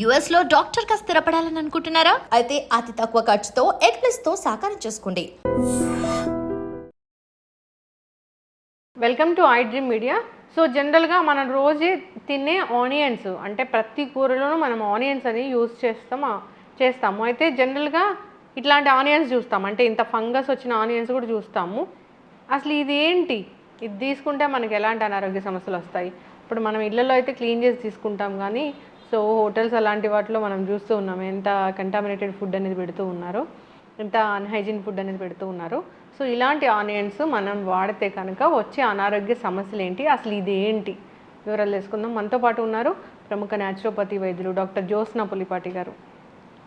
యుఎస్లో డాక్టర్గా స్థిరపడాలని అనుకుంటున్నారా? అయితే అతి తక్కువ ఖర్చుతో ఎగ్ ప్లస్తో సాకారం చేసుకోండి. Welcome to I dream media so జనరల్గా మనం రోజే తినే ఆనియన్స్ అంటే ప్రతి కూరలోనూ మనం ఆనియన్స్ అని యూజ్ చేస్తాం చేస్తాము. అయితే జనరల్గా ఇట్లాంటి ఆనియన్స్ చూస్తాం. అంటే ఇంత ఫంగస్ వచ్చిన ఆనియన్స్ కూడా చూస్తాము. అసలు ఇది ఏంటి? ఇది తీసుకుంటే మనకి ఎలాంటి అనారోగ్య సమస్యలు వస్తాయి? ఇప్పుడు మనం ఇళ్ళల్లో అయితే క్లీన్ చేసి తీసుకుంటాం కానీ సో హోటల్స్ అలాంటి వాటిలో మనం చూస్తూ ఉన్నాం ఎంత కంటామినేటెడ్ ఫుడ్ అనేది పెడుతూ ఉన్నారు ఎంత అన్హైజీన్ ఫుడ్ అనేది పెడుతూ ఉన్నారు. సో ఇలాంటి ఆనియన్స్ మనం వాడితే కనుక వచ్చే అనారోగ్య సమస్యలు ఏంటి అసలు ఇది ఏంటి? వివరాలు తెలుసుకుందాం. మనతో పాటు ఉన్నారు ప్రముఖ న్యాచురోపతి వైద్యులు డాక్టర్ జ్యోత్స్న పులిపాటి గారు.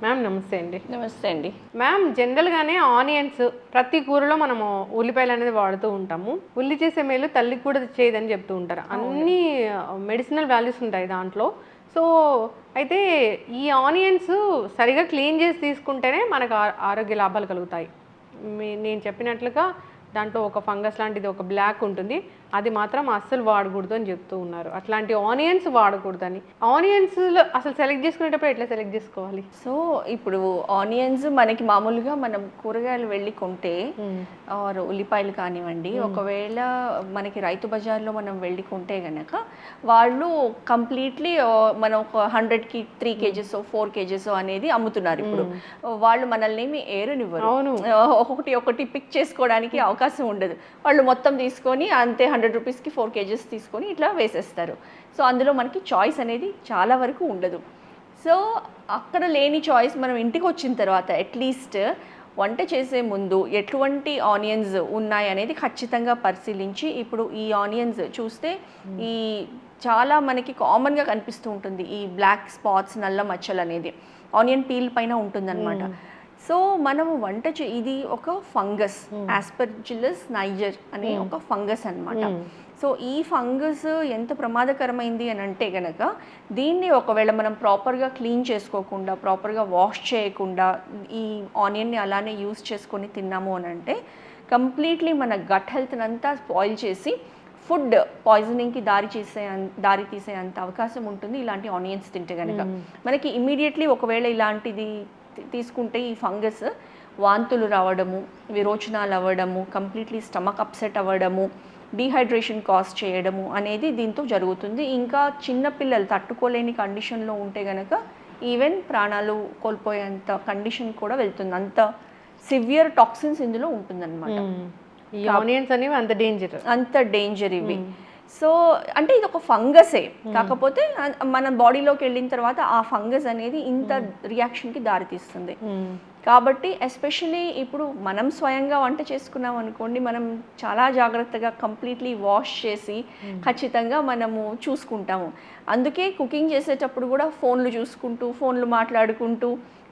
మ్యామ్ నమస్తే అండి. నమస్తే అండి. మ్యామ్ జనరల్గానే ఆనియన్స్ ప్రతి కూరలో మనము ఉల్లిపాయలు అనేది వాడుతూ ఉంటాము. ఉల్లి చేసే మేలు తల్లికి కూడా చేయదని చెప్తూ ఉంటారు. అన్ని మెడిసినల్ వాల్యూస్ ఉంటాయి దాంట్లో. సో అయితే ఈ ఆనియన్స్ సరిగా క్లీన్ చేసి తీసుకుంటేనే మనకు ఆ- ఆరోగ్య లాభాలు కలుగుతాయి. నేను చెప్పినట్లుగా దాంట్లో ఒక ఫంగస్ లాంటిది ఒక బ్లాక్ ఉంటుంది. అది మాత్రం అస్సలు వాడకూడదు అని చెప్తూ ఉన్నారు. అట్లాంటి ఆనియన్స్ వాడకూడదని. ఆనియన్స్లో అసలు సెలెక్ట్ చేసుకునేటప్పుడు ఎట్లా సెలెక్ట్ చేసుకోవాలి? సో ఇప్పుడు ఆనియన్స్ మనకి మామూలుగా మనం కూరగాయలు వెళ్ళి కొంటే ఆర్ ఉల్లిపాయలు కానివ్వండి ఒకవేళ మనకి రైతు బజార్లో మనం వెళ్ళి కొంటే గనక వాళ్ళు కంప్లీట్లీ మనం ఒక హండ్రెడ్కి త్రీ కేజెస్ ఫోర్ కేజెస్ అనేది అమ్ముతున్నారు ఇప్పుడు. వాళ్ళు మనల్ని ఏమి ఏరునివ్వరు. ఒకటి ఒకటి పిక్ చేసుకోవడానికి అవకాశం ఉండదు. వాళ్ళు మొత్తం తీసుకొని అంతే హండ్రెడ్ రూపీస్కి ఫోర్ కేజెస్ తీసుకొని ఇట్లా వేసేస్తారు. సో అందులో మనకి చాయిస్ అనేది చాలా వరకు ఉండదు. సో అక్కడ లేని చాయిస్ మనం ఇంటికి వచ్చిన తర్వాత అట్లీస్ట్ వంట చేసే ముందు ఎటువంటి ఆనియన్స్ ఉన్నాయి అనేది ఖచ్చితంగా పరిశీలించి ఇప్పుడు ఈ ఆనియన్స్ చూస్తే ఈ చాలా మనకి కామన్గా కనిపిస్తూ ఉంటుంది ఈ బ్లాక్ స్పాట్స్ నల్ల మచ్చలు అనేది. ఆనియన్ పీల్ పైన ఉంటుందన్నమాట. సో మనము వంట ఇది ఒక ఫంగస్ ఆస్పర్జిల్లస్ నైజర్ అనే ఒక ఫంగస్ అన్నమాట. సో ఈ ఫంగస్ ఎంత ప్రమాదకరమైంది అని అంటే గనక దీన్ని ఒకవేళ మనం ప్రాపర్గా క్లీన్ చేసుకోకుండా ప్రాపర్గా వాష్ చేయకుండా ఈ ఆనియన్ని అలానే యూస్ చేసుకొని తిన్నాము అని అంటే కంప్లీట్లీ మన గట్ హెల్త్ని అంతా స్పాయిల్ చేసి ఫుడ్ పాయిజనింగ్కి దారి చేసే దారి తీసే అంత అవకాశం ఉంటుంది ఇలాంటి ఆనియన్స్ తింటే కనుక మనకి ఇమీడియట్లీ ఒకవేళ ఇలాంటిది తీసుకుంటే ఈ ఫంగస్ వాంతులు రావడము విరోచనాలు అవ్వడము కంప్లీట్లీ స్టమక్ అప్సెట్ అవ్వడము డీహైడ్రేషన్ కాజ్ చేయడము అనేది దీంతో జరుగుతుంది. ఇంకా చిన్నపిల్లలు తట్టుకోలేని కండిషన్లో ఉంటే గనక ఈవెన్ ప్రాణాలు కోల్పోయేంత కండిషన్ కూడా వెళ్తుంది. అంత సివియర్ టాక్సిన్స్ ఇందులో ఉంటుందన్నమాట. ఆనియన్స్ అనేవి అంత డేంజర్ అంత డేంజర్ ఇవి. సో అంటే ఇది ఒక ఫంగసే కాకపోతే మన బాడీలోకి వెళ్ళిన తర్వాత ఆ ఫంగస్ అనేది ఇంత రియాక్షన్కి దారితీస్తుంది. కాబట్టి ఎస్పెషలీ ఇప్పుడు మనం స్వయంగా వంట చేసుకున్నాం అనుకోండి మనం చాలా జాగ్రత్తగా కంప్లీట్లీ వాష్ చేసి ఖచ్చితంగా మనము చూసుకుంటాము. అందుకే కుకింగ్ చేసేటప్పుడు కూడా ఫోన్లు చూసుకుంటూ ఫోన్లు మాట్లాడుకుంటూ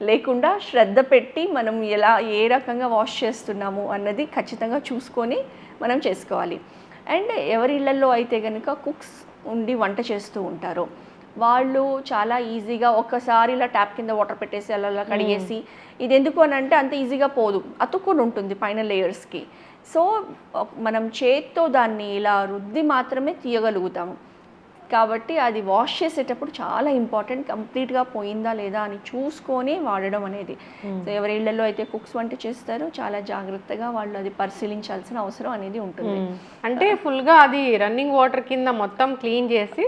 లేకుండా శ్రద్ధ పెట్టి మనం ఎలా ఏ రకంగా వాష్ చేస్తున్నాము అన్నది ఖచ్చితంగా చూసుకొని మనం చేసుకోవాలి. అండ్ ఎవరి ఇళ్ళల్లో అయితే కనుక కుక్స్ ఉండి వంట చేస్తూ ఉంటారో వాళ్ళు చాలా ఈజీగా ఒక్కసారి ఇలా ట్యాప్ కింద వాటర్ పెట్టేసి అలా అలా కడిగేసి ఇది ఎందుకు అని అంటే అంత ఈజీగా పోదు. అతుక్కుని ఉంటుంది పైన లేయర్స్కి సో మనం చేత్తో దాన్ని ఇలా రుద్ది మాత్రమే తీయగలుగుతాము. కాబట్టి అది వాష్ చేసేటప్పుడు చాలా ఇంపార్టెంట్ కంప్లీట్గా పోయిందా లేదా అని చూసుకొని వాడడం అనేది. సో ఎవరి ఇళ్ళలో అయితే కుక్స్ వంట చేస్తారో చాలా జాగ్రత్తగా వాళ్ళు అది పరిశీలించాల్సిన అవసరం అనేది ఉంటుంది. అంటే full గా అది రన్నింగ్ వాటర్ కింద మొత్తం క్లీన్ చేసి?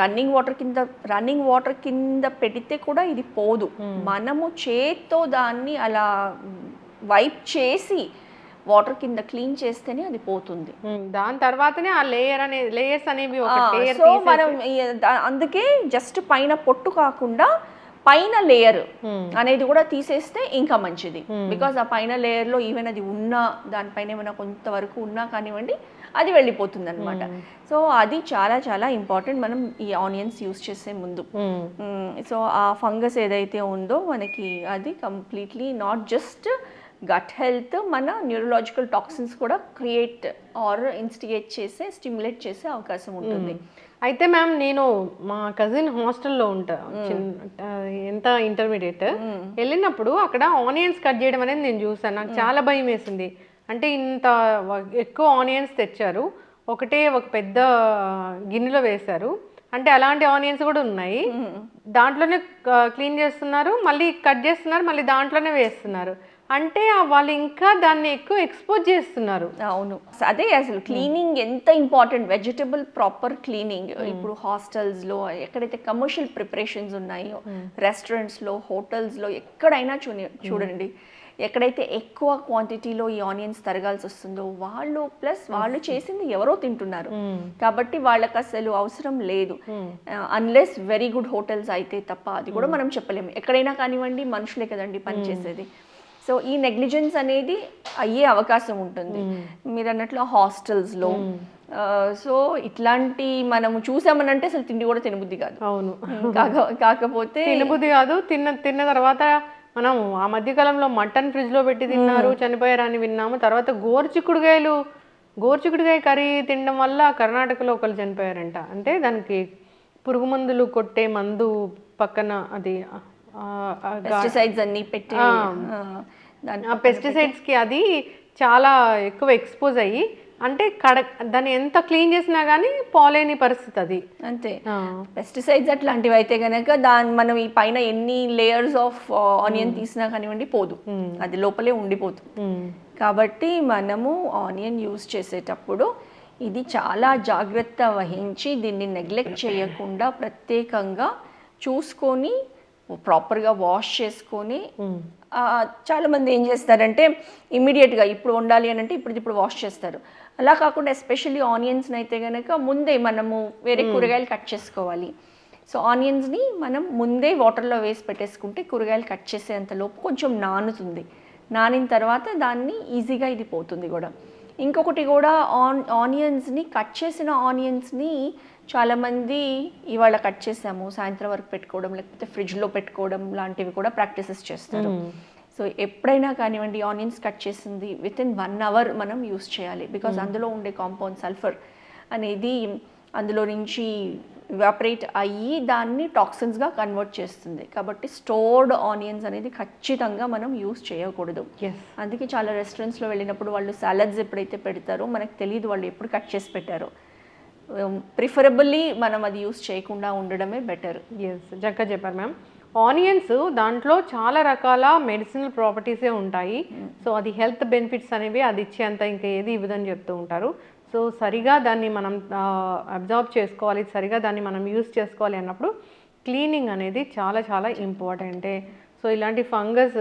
రన్నింగ్ వాటర్ కింద రన్నింగ్ వాటర్ కింద పెడితే కూడా ఇది పోదు. మనము చేత్తో దాన్ని అలా వైప్ చేసి వాటర్ కింద క్లీన్ చేస్తేనే అది పోతుంది. దాని తర్వాతనే ఆ లేయర్ అనే లేయర్స్ అనేవి సో మనం అందుకే జస్ట్ పైన పొట్టు కాకుండా పైన లేయర్ అనేది కూడా తీసేస్తే ఇంకా మంచిది. బికాజ్ ఆ పైన లేయర్లో ఈవెన్ అది ఉన్నా దానిపైన ఏమైనా కొంతవరకు ఉన్నా కానివ్వండి అది వెళ్ళిపోతుంది అనమాట సో అది చాలా చాలా ఇంపార్టెంట్ మనం ఈ ఆనియన్స్ యూస్ చేసే ముందు. సో ఆ ఫంగస్ ఏదైతే ఉందో మనకి అది completely not just gut health మన న్యూరలాజికల్ టాక్సిన్స్ కూడా క్రియేట్ ఆర్ ఇన్స్టిగేట్ చేసే స్టిమ్యులేట్ చేసే అవకాశం ఉంటుంది. అయితే మ్యామ్ నేను మా కజిన్ హాస్టల్లో ఉంటా. ఎంత ఇంటర్మీడియట్ వెళ్ళినప్పుడు అక్కడ ఆనియన్స్ కట్ చేయడం అనేది నేను చూసాను. నాకు చాలా భయం వేసింది. అంటే ఇంత ఎక్కువ ఆనియన్స్ తెచ్చారు. ఒకటే ఒక పెద్ద గిన్నెలో వేశారు. అంటే అలాంటి ఆనియన్స్ కూడా ఉన్నాయి. దాంట్లోనే క్లీన్ చేస్తున్నారు. మళ్ళీ కట్ చేస్తున్నారు. మళ్ళీ దాంట్లోనే వేస్తున్నారు. అంటే వాళ్ళు ఇంకా దాన్ని ఎక్కువ ఎక్స్పోజ్ చేస్తున్నారు. అవును. అదే అసలు క్లీనింగ్ ఎంత ఇంపార్టెంట్ వెజిటబుల్ ప్రాపర్ క్లీనింగ్ ఇప్పుడు హాస్టల్స్లో ఎక్కడైతే కమర్షియల్ ప్రిపరేషన్స్ ఉన్నాయో రెస్టారెంట్స్లో హోటల్స్లో ఎక్కడైనా చూని చూడండి. ఎక్కడైతే ఎక్కువ క్వాంటిటీలో ఈ ఆనియన్స్ తరగాల్సి వస్తుందో వాళ్ళు ప్లస్ వాళ్ళు చేసింది ఎవరో తింటున్నారు. కాబట్టి వాళ్ళకి అసలు అవసరం లేదు. అన్లెస్ వెరీ గుడ్ హోటల్స్ అయితే తప్ప అది కూడా మనం చెప్పలేము. ఎక్కడైనా కానివ్వండి మనుషులే కదండి పనిచేసేది సో ఈ నెగ్లిజెన్స్ అనేది అయ్యే అవకాశం ఉంటుంది. మీరు అన్నట్లు హాస్టల్స్లో సో ఇట్లాంటి మనము చూసామనంటే అసలు తిండి కూడా తినబుద్ధి కాదు. అవును. కాక కాకపోతే తినబుద్ధి కాదు. తిన్న తిన్న తర్వాత మనం ఆ మధ్య కాలంలో మటన్ ఫ్రిడ్జ్లో పెట్టి తిన్నారు చనిపోయారని విన్నాము. తర్వాత గోరుచిక్కుడుగాయలు గోరుచిక్కుడుగాయ కర్రీ తినడం వల్ల కర్ణాటకలో ఒకరు చనిపోయారంట. అంటే దానికి పురుగు మందులు కొట్టే మందు పక్కన అది పెస్టిసైడ్స్ అన్ని పెట్టి దాని ఆ పెస్టిసైడ్స్కి అది చాలా ఎక్కువ ఎక్స్పోజ్ అయ్యి అంటే కడ దాన్ని ఎంత క్లీన్ చేసినా కానీ పోలేని పరిస్థితి అది. అంతే. పెస్టిసైడ్స్ అట్లాంటివి అయితే కనుక దాని మనం ఈ పైన ఎన్ని లేయర్స్ ఆఫ్ ఆనియన్ తీసినా కానివ్వండి పోదు అది లోపలే ఉండిపోతుంది. కాబట్టి మనము ఆనియన్ యూస్ చేసేటప్పుడు ఇది చాలా జాగ్రత్త వహించి దీన్ని నెగ్లెక్ట్ చేయకుండా ప్రత్యేకంగా చూసుకొని ప్రాపర్గా వాష్ చేసుకొని ఉమ్. ఆ, చాలా మంది ఏం చేస్తారంటే ఇమ్మీడియట్గా ఇప్పుడు వండాలి అని అంటే ఇప్పుడు ఇప్పుడు వాష్ చేస్తారు. అలా కాకుండా ఎస్పెషల్లీ ఆనియన్స్ని అయితే కనుక ముందే మనము వేరే కూరగాయలు కట్ చేసుకోవాలి. సో ఆనియన్స్ని మనం ముందే వాటర్లో వేసి పెట్టేసుకుంటే కూరగాయలు కట్ చేసేంత లోపు కొంచెం నానుతుంది. నానిన తర్వాత దాన్ని ఈజీగా ఇది పోతుంది కూడా. ఇంకొకటి కూడా ఆన్ ఆనియన్స్ని కట్ చేసిన ఆనియన్స్ని చాలామంది ఇవాళ కట్ చేసాము సాయంత్రం వరకు పెట్టుకోవడం లేకపోతే ఫ్రిడ్జ్లో పెట్టుకోవడం లాంటివి కూడా ప్రాక్టీసెస్ చేస్తారు. సో ఎప్పుడైనా కానివ్వండి ఆనియన్స్ కట్ చేసింది విత్ ఇన్ వన్ అవర్ మనం యూస్ చేయాలి. బికాస్ అందులో ఉండే కాంపౌండ్ సల్ఫర్ అనేది అందులో నుంచి ఎవాపరేట్ అయ్యి దాన్ని టాక్సిన్స్గా కన్వర్ట్ చేస్తుంది. కాబట్టి స్టోర్డ్ ఆనియన్స్ అనేది ఖచ్చితంగా మనం యూస్ చేయకూడదు. అందుకే చాలా రెస్టారెంట్స్లో వెళ్ళినప్పుడు వాళ్ళు సాలడ్స్ ఎప్పుడైతే పెడతారో మనకు తెలియదు వాళ్ళు ఎప్పుడు కట్ చేసి పెట్టారో. ప్రిఫరబుల్లీ మనం అది యూస్ చేయకుండా ఉండడమే బెటర్ ఎస్ చక్కగా చెప్పారు మ్యామ్ ఆనియన్స్ దాంట్లో చాలా రకాల మెడిసినల్ ప్రాపర్టీసే ఉంటాయి. సో అది హెల్త్ బెనిఫిట్స్ అనేవి అది ఇచ్చేంత ఇంకా ఏది ఇవ్వదని చెప్తూ ఉంటారు. సో సరిగా దాన్ని మనం అబ్జర్వ్ చేసుకోవాలి సరిగా దాన్ని మనం యూస్ చేసుకోవాలి అన్నప్పుడు క్లీనింగ్ అనేది చాలా చాలా ఇంపార్టెంటే. సో ఇలాంటి ఫంగస్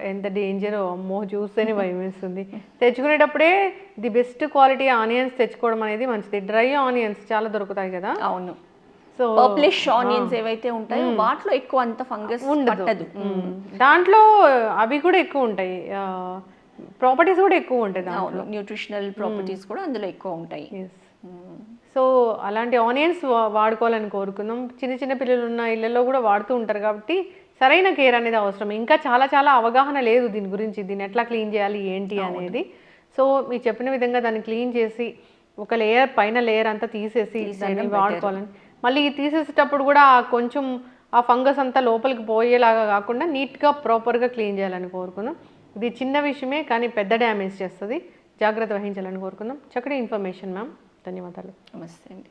ఎంత డేంజర్ అమ్మో చూస్తేనే భయం వేస్తుంది. తెచ్చుకునేటప్పుడే ది బెస్ట్ క్వాలిటీ ఆనియన్స్ తెచ్చుకోవడం అనేది మంచిది. డ్రై ఆనియన్స్ చాలా దొరుకుతాయి కదా? అవును. సో పర్ప్లిష్ ఆనియన్స్ ఏవైతే ఉంటాయో వాటిలో ఎక్కువ అంత ఫంగస్ ఉండదు. దాంట్లో అవి కూడా ఎక్కువ ఉంటాయి. ప్రాపర్టీస్ కూడా ఎక్కువ ఉంటాయి దాంట్లో. అవును న్యూట్రిషనల్ ప్రాపర్టీస్ కూడా అందులో ఎక్కువ ఉంటాయి. సో అలాంటి ఆనియన్స్ వాడుకోవాలని కోరుకుందాం. చిన్న చిన్న పిల్లలు ఉన్న ఇళ్ళల్లో కూడా వాడుతూ ఉంటారు కాబట్టి సరైన కేర్ అనేది అవసరం. ఇంకా చాలా చాలా అవగాహన లేదు దీని గురించి. దీన్ని ఎట్లా క్లీన్ చేయాలి ఏంటి అనేది. సో మీరు చెప్పిన విధంగా దాన్ని క్లీన్ చేసి ఒక లేయర్ పైన లేయర్ అంతా తీసేసి దాన్ని వాడుకోవాలని. మళ్ళీ తీసేసేటప్పుడు కూడా కొంచెం ఆ ఫంగస్ అంతా లోపలికి పోయేలాగా కాకుండా నీట్గా ప్రాపర్గా క్లీన్ చేయాలని కోరుకుందాం. ఇది చిన్న విషయమే కానీ పెద్ద డ్యామేజ్ చేస్తుంది. జాగ్రత్త వహించాలని కోరుకుందాం. చక్కటి ఇన్ఫర్మేషన్ మ్యామ్. ధన్యవాదాలు. నమస్తే అండి.